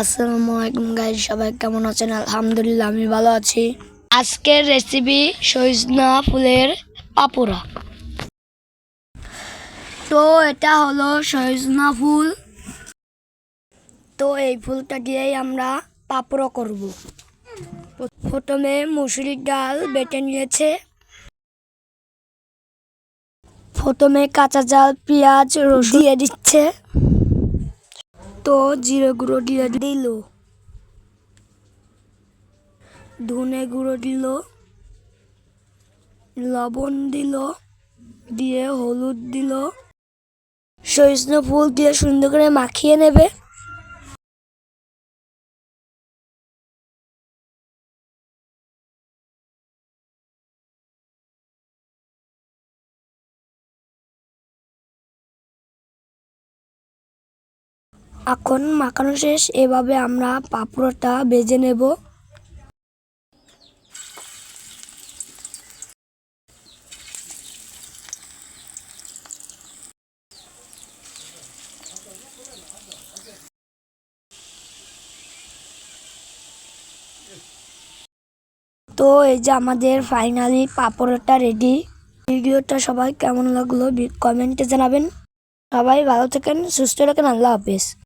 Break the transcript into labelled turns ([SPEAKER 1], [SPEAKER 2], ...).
[SPEAKER 1] আসসালামু আলাইকুম গাইজ, সবাই কেমন আছেন? আলহামদুলিল্লাহ, আমি ভালো আছি। আজকের রেসিপি সজনা ফুলের পাপোড়া। তো এটা হলো সজনা ফুল। তো এই ফুলটা দিয়েই আমরা পাপড়া করব। প্রথমে মুসুরির ডাল বেটে নিয়েছে। প্রথমে কাঁচা জাল, পেঁয়াজ, রসুন দিয়ে দিচ্ছে। তো জিরে গুঁড়ো দিয়ে দিল। ধনে গুঁড়ো দিল। লবণ দিল। দিয়ে হলুদ দিল। সরিষা ফুল দিয়ে সুন্দর করে মাখিয়ে নেবে। এখন মাখানো শেষ, এভাবে আমরা পাঁপড়টা বেজে নেব। তো এই যে আমাদের ফাইনালি পাপড়টা রেডি ভিডিওটা সবাই কেমন লাগল? কমেন্টে জানাবেন। সবাই ভালো থাকেন, সুস্থ থাকেন, আল্লাহ হাফেজ।